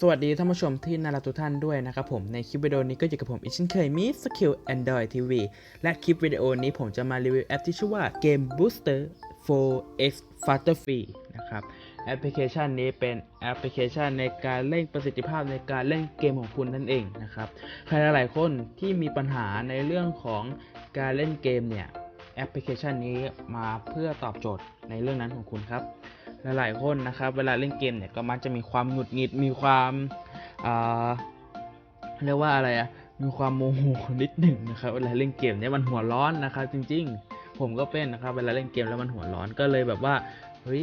สวัสดีท่านผู้ชมที่น่ารักทุกท่านด้วยนะครับผมในคลิปวิดีโอนี้ก็อยู่กับผมอีกเช่นเคยมีสกิล Android TV และคลิปวิดีโอนี้ผมจะมารีวิวแอปที่ชื่อว่า Game Booster 4x Faster Free นะครับแอปพลิเคชันนี้เป็นแอปพลิเคชันในการเร่งประสิทธิภาพในการเล่นเกมของคุณนั่นเองนะครับใครหลายๆคนที่มีปัญหาในเรื่องของการเล่นเกมเนี่ยแอปพลิเคชันนี้มาเพื่อตอบโจทย์ในเรื่องนั้นของคุณครับ หลายๆคนนะครับ เวลาเล่นเกมเนี่ยก็มักจะมีความหงุดหงิด มีความเรียกว่าอะไรอะมีความโมโหนิดหนึ่งนะครับ เวลาเล่นเกมเนี่ยมันหัวร้อนนะครับ จริง ๆ ผมก็เป็นนะครับ เวลาเล่นเกมแล้วมันหัวร้อนก็เลยแบบว่าเฮ้ย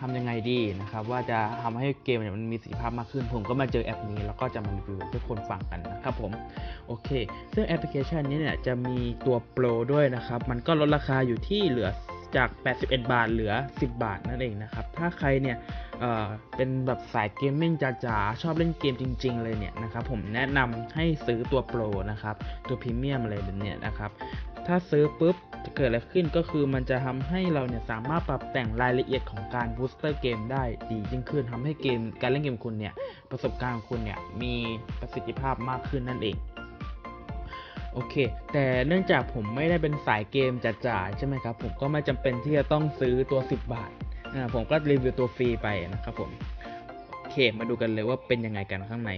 ทำยังไงดีนะครับว่าจะทำให้เกมเนี่ยมันมีประสิทธิภาพมากขึ้น ผมก็มาเจอแอปนี้ แล้วก็จะมารีวิวให้คนฟังกันนะครับผมโอเค ซึ่งแอปพลิเคชันนี้เนี่ยจะมีตัวโปรด้วยนะครับ มันก็ลดราคาอยู่ที่เหลือ จาก 81 บาทเหลือ 10 บาทนั่นเองนะครับ ถ้าใครเนี่ยเเป็นแบบสายเกมมิ่งจ๋าๆ ชอบเล่นเกมจริง ๆ เลยเนี่ยนะครับ ผมแนะนำให้ซื้อตัวโปรนะครับ ตัวพรีเมียมอะไรแบบเนี้ยนะครับ ถ้าซื้อปุ๊บจะเกิดอะไรขึ้นก็คือมันจะทำให้เราเนี่ยสามารถปรับแต่งรายละเอียดของการบูสเตอร์เกมได้ดียิ่งขึ้นทำให้เกมการเล่นเกมคุณเนี่ยประสบการณ์ของคุณเนี่ยมีประสิทธิภาพมากขึ้นนั่นเอง โอเค แต่เนื่องจากผมไม่ได้เป็นสายเกมจ๋าๆใช่ไหมครับ ผมก็ไม่จำเป็นที่จะต้องซื้อตัว 10 บาทอ่าผมก็รีวิวตัวฟรีไปนะครับผม โอเค มาดูกันเลยว่าเป็นยังไงกันข้างใน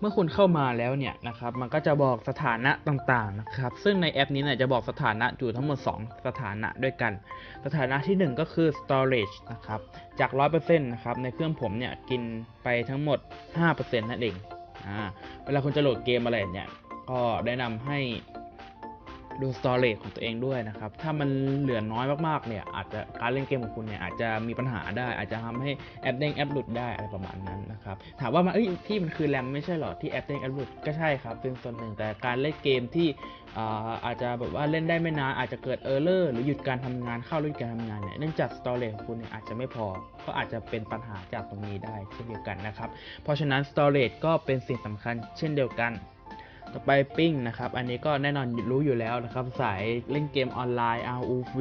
เมื่อคุณเข้ามาแล้วเนี่ยนะครับ มันก็จะบอกสถานะต่างๆนะครับ ซึ่งในแอปนี้เนี่ยจะบอกสถานะอยู่ทั้งหมด 2 สถานะด้วยกัน สถานะที่ 1 ก็คือ storage นะครับ จาก 100%นะครับ ในเครื่องผมเนี่ยกินไปทั้งหมด 5%นั่นเอง อ่า เวลาคุณจะโหลดเกมอะไรเนี่ย ก็แนะนำให้ดู storage ของตัวเองด้วยนะครับ ถ้ามันเหลือน้อยมากๆ เนี่ย อาจจะการเล่นเกมของคุณเนี่ยอาจจะมีปัญหาได้ อาจจะทำให้แอปเด้งแอปหลุดได้อะไรประมาณนั้นนะครับ ถามว่ามันเอ้ยที่มันคือแรมไม่ใช่หรอที่แอปเด้งแอปหลุดก็ใช่ครับ เป็นส่วนหนึ่งแต่การเล่นเกมที่อาอาจจะแบบว่าเล่นได้ไม่นานอาจจะเกิดเออร์เลอร์หรือหยุดการทำงานเข้าหรือหยุดการทำงานเนี่ยเนื่องจาก storage ของคุณเนี่ยอาจจะไม่พอ ก็อาจจะเป็นปัญหาจากตรงนี้ได้เช่นเดียวกันนะครับ เพราะฉะนั้น storage ก็เป็นสิ่งสำคัญเช่นเดียวกัน ต่อไปปิ้งนะครับ อันนี้ก็แน่นอนรู้อยู่แล้วนะครับ สายเล่นเกมออนไลน์ ROV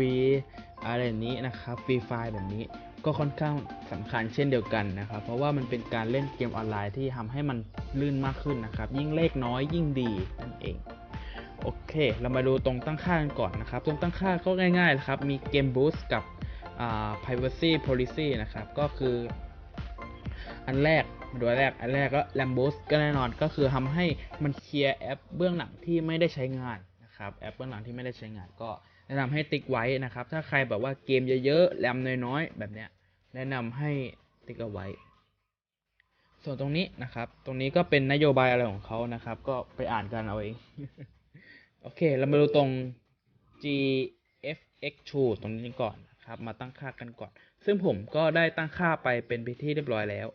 อะไรแบบนี้นะครับฟรีไฟแบบนี้ก็ค่อนข้างสำคัญเช่นเดียวกันนะครับ เพราะว่ามันเป็นการเล่นเกมออนไลน์ที่ทำให้มันลื่นมากขึ้นนะครับ ยิ่งเลขน้อยยิ่งดีนั่นเองโอเค เรามาดูตรงตั้งค่ากันก่อนนะครับ ตรงตั้งค่าก็ง่ายๆนะครับ มีเกมบูสต์กับอ่า privacy policy นะครับ ก็คืออันแรก มาดูอันแรก อันแรกก็ Lambos ก็แน่นอนก็คือทำให้มันเคลียร์แอปเบื้องหลังที่ไม่ได้ใช้งานนะครับแอปเบื้องหลังที่ไม่ได้ใช้งานก็แนะนำให้ติ๊กไว้นะครับ ถ้าใครแบบว่าเกมเยอะๆแรมน้อยๆแบบเนี้ยแนะนำให้ติ๊กเอาไว้ ส่วนตรงนี้นะครับ ตรงนี้ก็เป็นนโยบายอะไรของเขานะครับ ก็ไปอ่านกันเอาเองโอเค เรามาดูตรง GFX2 ตรงนี้ก่อนนะครับ มาตั้งค่ากันก่อน ซึ่งผมก็ได้ตั้งค่าไปเป็นไปที่เรียบร้อยแล้ว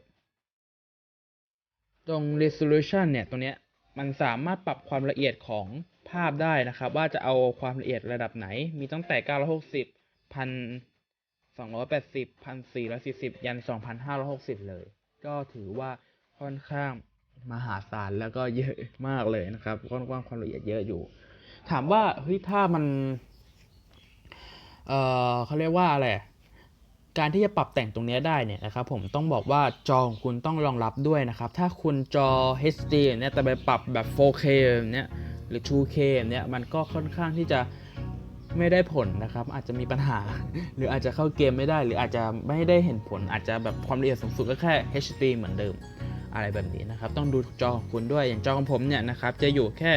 ตรง resolution เนี่ยตรงเนี้ยมันสามารถปรับความละเอียดของภาพได้นะครับ ว่าจะเอาความละเอียดระดับไหน มีตั้งแต่ 960 1280 1440 ยัน 2560 เลย ก็ถือว่าค่อนข้างมหาศาลแล้วก็เยอะมากเลยนะครับค่อนข้างความละเอียดเยอะอยู่ ถามว่าเฮ้ยถ้ามัน เอ่อเขาเรียกว่าอะไร การที่จะปรับแต่งตรงนี้ได้เนี่ยนะครับผมต้องบอกว่าจอของคุณต้องรองรับด้วยนะครับ ถ้าคุณจอ HD เนี่ยแต่ไปปรับแบบ 4K เนี้ยหรือ 2K เนี้ยมันก็ค่อนข้างที่จะไม่ได้ผลนะครับ อาจจะมีปัญหา หรืออาจจะเข้าเกมไม่ได้ หรืออาจจะไม่ได้เห็นผล อาจจะแบบความละเอียดสูงสุดก็แค่ HD เหมือนเดิมอะไรแบบนี้นะครับ ต้องดูจอของคุณด้วยอย่างจอของผมเนี่ยนะครับจะอยู่แค่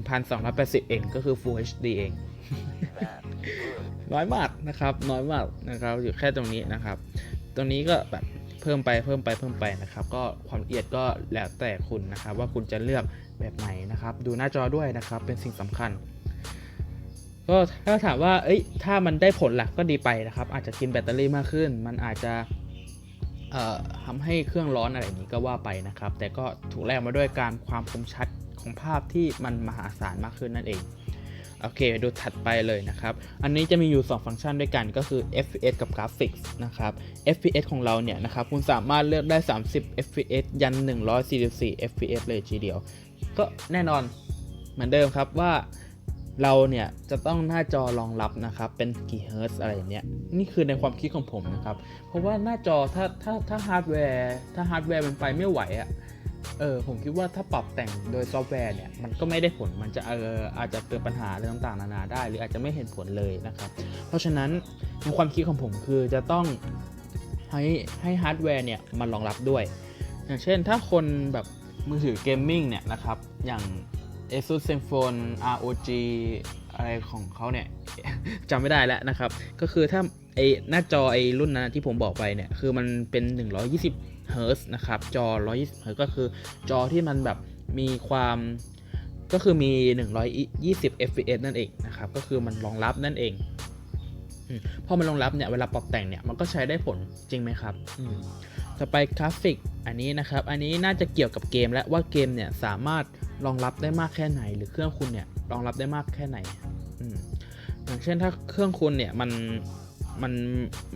1280เองก็คือ Full HD เอง น้อยมากนะครับ น้อยมากนะครับ อยู่แค่ตรงนี้นะครับ ตรงนี้ก็แบบเพิ่มไปเพิ่มไปเพิ่มไปนะครับ ก็ความละเอียดก็แล้วแต่คุณนะครับ ว่าคุณจะเลือกแบบไหนนะครับ ดูหน้าจอด้วยนะครับ เป็นสิ่งสำคัญ ก็ถ้าถามว่า เอ้ย ถ้ามันได้ผลหลักก็ดีไปนะครับ อาจจะกินแบตเตอรี่มากขึ้น มันอาจจะเอ่อทำให้เครื่องร้อนอะไรอย่างนี้ก็ว่าไปนะครับ แต่ก็ถูกแลกมาด้วยการความคมชัดของภาพที่มันมหาศาลมากขึ้นนั่นเอง โอเค ดูถัดไปเลยนะครับ อันนี้จะมีอยู่ 2 ฟังก์ชันด้วยกันก็คือ FPS กับ Graphics นะครับ FPS ของเราเนี่ยนะครับ คุณสามารถเลือกได้ 30 FPS ยัน 144 FPS เลยทีเดียว ก็แน่นอนเหมือนเดิมครับว่าเราเนี่ยจะต้องหน้าจอรองรับนะครับ เป็นกี่เฮิร์ตอะไรอย่างเนี้ยนี่คือในความคิดของผมนะครับ เพราะว่าหน้าจอถ้าถ้าถ้าฮาร์ดแวร์ถ้าฮาร์ดแวร์มันไปไม่ไหวอะ่ะ เออผมคิดว่าถ้าปรับแต่งโดยซอฟต์แวร์เนี่ยมันก็ไม่ได้ผลมันจะเอออาจจะเกิดปัญหาอะไรต่างๆนานาได้ หรืออาจจะไม่เห็นผลเลยนะครับ เพราะฉะนั้นในความคิดของผมคือจะต้องให้ให้ฮาร์ดแวร์เนี่ยมันรองรับด้วย อย่างเช่นถ้าคนแบบมือถือเกมมิ่งเนี่ยนะครับอย่าง ASUS ZenFone ROG อะไรของเขาเนี่ยจำไม่ได้แล้วนะครับ ก็คือถ้าไอหน้าจอไอรุ่นนั้นที่ผมบอกไปเนี่ยคือมันเป็น 120 h z นะครับ จอ 120 h z ก็คือจอที่มันแบบมีความก็คือมี 120 fps นั่นเองนะครับ ก็คือมันรองรับนั่นเองอมพอมันรองรับเนี่ยเวลาปรับแต่งเนี่ยมันก็ใช้ได้ผลจริงไหมครับอืมต่อไปกราฟิกอันนี้นะครับ อันนี้น่าจะเกี่ยวกับเกมและว่าเกมเนี่ยสามารถรองรับได้มากแค่ไหน หรือเครื่องคุณเนี่ยรองรับได้มากแค่ไหนอืมอย่างเช่นถ้าเครื่องคุณเนี่ยมันมัน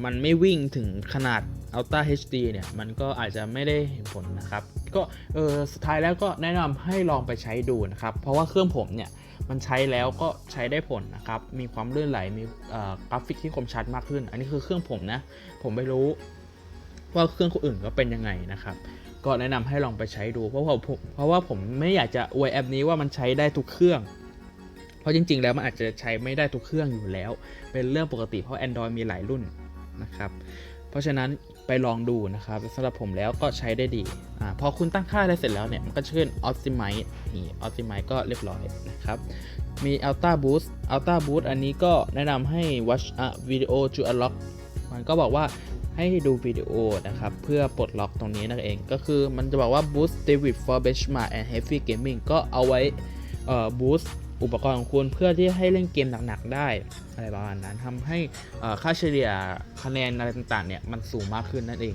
มันไม่วิ่งถึงขนาด Ultra HD เนี่ยมันก็อาจจะไม่ได้เห็นผลนะครับ ก็เออสุดท้ายแล้วก็แนะนำให้ลองไปใช้ดูนะครับ เพราะว่าเครื่องผมเนี่ยมันใช้แล้วก็ใช้ได้ผลนะครับ มีความลื่นไหล มีกราฟิกที่คมชัดมากขึ้น อันนี้คือเครื่องผมนะ ผมไม่รู้ว่าเครื่องคนอื่นก็เป็นยังไงนะครับ ก็แนะนำให้ลองไปใช้ดู เพราะว่าผมเพราะว่าผมไม่อยากจะอวยแอปนี้ว่ามันใช้ได้ทุกเครื่อง เพราะจริง ๆ แล้วมันอาจจะใช้ไม่ได้ทุกเครื่องอยู่แล้ว เป็นเรื่องปกติเพราะ Android มีหลายรุ่นนะครับ เพราะฉะนั้น ไปลองดูนะครับสำหรับผมแล้วก็ใช้ได้ดีอาพอคุณตั้งค่าอะได้เสร็จแล้วเนี่ย มันก็จะขึ้น Optimize นี่ Optimize ก็เรียบร้อยนะครับ มี Ultra Boost Ultra Boost อันนี้ก็แนะนำให้ watch a video to unlock มันก็บอกว่าให้ดูวิดีโอนะครับ เพื่อปลดล็อกตรงนี้นั่นเอง ก็คือมันจะบอกว่า boost David for benchmark and heavy gaming ก็เอาไว้เอ่อ boost อุปกรณ์ของคุณเพื่อที่ให้เล่นเกมหนักๆได้อะไรประมาณนั้นทำให้ค่าเฉลี่ยคะแนนอะไรต่างๆเนี่ยมันสูงมากขึ้นนั่นเอง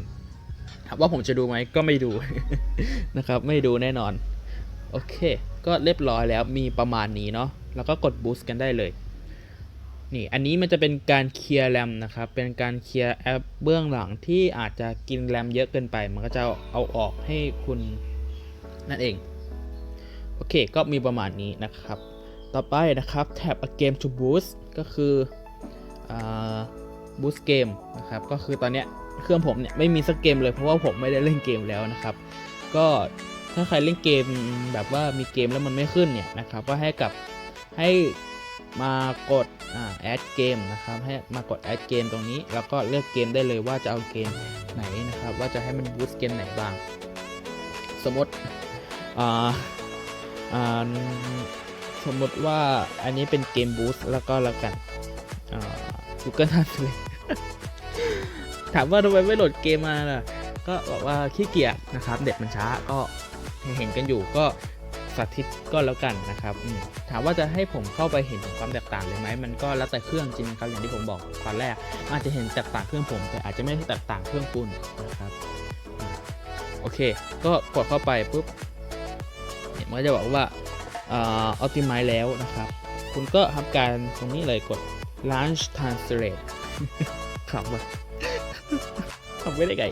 ถามว่าผมจะดูไหมก็ไม่ดูนะครับไม่ดูแน่นอน โอเค ก็เรียบร้อยแล้วมีประมาณนี้เนาะแล้วก็กด boost กันได้เลยนี่อันนี้มันจะเป็นการเคลียร์แรมนะครับ เป็นการเคลียร์แอปเบื้องหลังที่อาจจะกินแรมเยอะเกินไป มันก็จะเอาออกให้คุณนั่นเอง โอเค ก็มีประมาณนี้นะครับ ต่อไปนะครับแท็บ a game to boost ก็คืออ boost game นะครับก็คือตอนเนี้ยเครื่องผมเนี่ยไม่มีสักเกมเลยเพราะว่าผมไม่ได้เล่นเกมแล้วนะครับ ก็ถ้าใครเล่นเกมแบบว่ามีเกมแล้วมันไม่ขึ้นเนี่ยนะครับก็ให้กับให้มากดอ่า add game นะครับให้มากด add game ตรงนี้ แล้วก็เลือกเกมได้เลยว่าจะเอาเกมไหนนะครับ ว่าจะให้มัน boost เกมไหนบ้าง สมมติอ่าอ่า สมมติว่าอันนี้เป็นเกม boost แล้วก็แล้วกันอ่า Google Translate ถามว่าทำไมไม่โหลดเกมมาล่ะ ก็บอกว่าขี้เกียจนะครับ เด็ดมันช้าก็เห็นกันอยู่ก็สาธิตก็แล้วกันนะครับถามว่าจะให้ผมเข้าไปเห็นความแตกต่างเลยไหมมันก็แล้วแต่เครื่องจริงครับอย่างที่ผมบอกตอนแรก อาจจะเห็นแตกต่างเครื่องผม แต่อาจจะไม่แตกต่างเครื่องคุณนะครับโอเค ก็กดเข้าไปปุ๊บมันก็จะบอกว่า อ่า optimize แล้วนะครับ คุณก็ทำการตรงนี้เลยกด launch translate ครับว่าทำไม่ได้ไง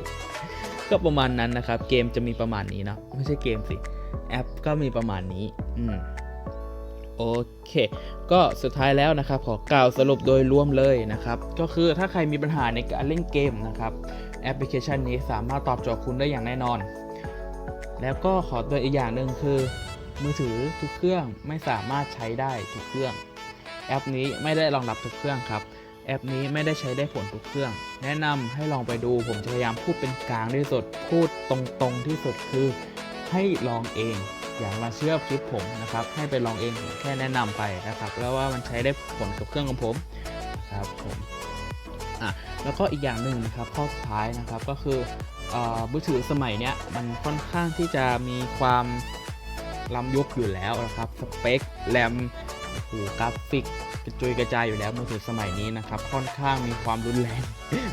ก็ประมาณนั้นนะครับ เกมจะมีประมาณนี้เนอะไม่ใช่เกมสิ แอปก็มีประมาณนี้ อืมโอเค ก็สุดท้ายแล้วนะครับ ขอกล่าวสรุปโดยรวมเลยนะครับ ก็คือถ้าใครมีปัญหาในการเล่นเกมนะครับ แอปพลิเคชันนี้สามารถตอบโจทย์คุณได้อย่างแน่นอน แล้วก็ขอเตือนอีกอย่างหนึ่งคือ มือถือทุกเครื่องไม่สามารถใช้ได้ทุกเครื่อง แอปนี้ไม่ได้รองรับทุกเครื่องครับ แอปนี้ไม่ได้ใช้ได้ผลทุกเครื่อง แนะนำให้ลองไปดูผมจะพยายามพูดเป็นกลางที่สุดพูดตรงๆที่สุดคือให้ลองเอง อย่ามาเชื่อคลิปผมนะครับ ให้ไปลองเองผมแค่แนะนำไปนะครับ แล้วว่ามันใช้ได้ผลกับเครื่องของผมนะครับผมอะแล้วก็อีกอย่างหนึ่งนะครับข้อสุดท้ายนะครับก็คืออมือถือสมัยเนี้ยมันค่อนข้างที่จะมีความ ล้ำยุคอยู่แล้วนะครับ สเปค แรมโอ้โหกราฟิกกระจุยกระจายอยู่แล้วมือถือสมัยนี้นะครับ ค่อนข้างมีความรุนแรง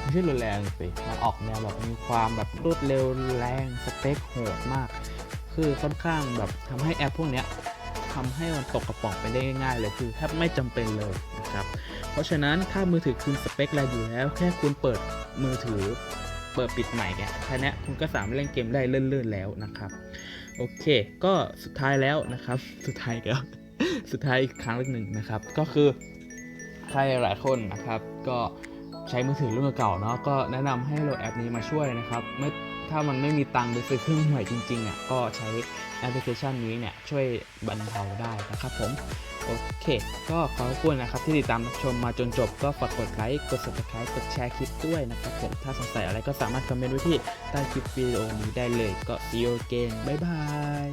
ไม่ใช่รุนแรงสิ มันออกแนวแบบมีความแบบรวดเร็วแรง สเปคโหดมาก คือค่อนข้างแบบทำให้แอปพวกเนี้ยทำให้มันตกกระป๋องไปได้ง่ายๆเลยคือแทบไม่จำเป็นเลยนะครับ เพราะฉะนั้นถ้ามือถือคุณสเปคแรงอยู่แล้ว แค่คุณเปิดมือถือเปิดปิดใหม่เนี่ยแค่นี้คุณก็สามารถเล่นเกมได้เลื่อนๆแล้วนะครับ โอเค ก็สุดท้ายแล้วนะครับ สุดท้ายแล้ว สุดท้ายอีกครั้งหนึ่งนะครับ ก็คือใครหลายคนนะครับ ก็ใช้มือถือรุ่นเก่าเนาะ ก็แนะนำให้โหลดแอปนี้มาช่วยนะครับไม่ถ้ามันไม่มีตังค์ไปซื้อเครื่องใหม่จริงๆอะ ก็ใช้ อปพลิเคชันนี้เนี่ยช่วยบรรเทาได้นะครับผม โอเค ก็ขอบคุณนะครับที่ติดตามรับชมมาจนจบก็ฝากกดไลค์ กด subscribe กดแชร์คลิปด้วยนะครับผม ถ้าสงสัยอะไรก็สามารถคอมเมนต์ไว้ที่ใต้คลิปวิดีโอนี้ได้เลย ก็ see you again บ๊ายบาย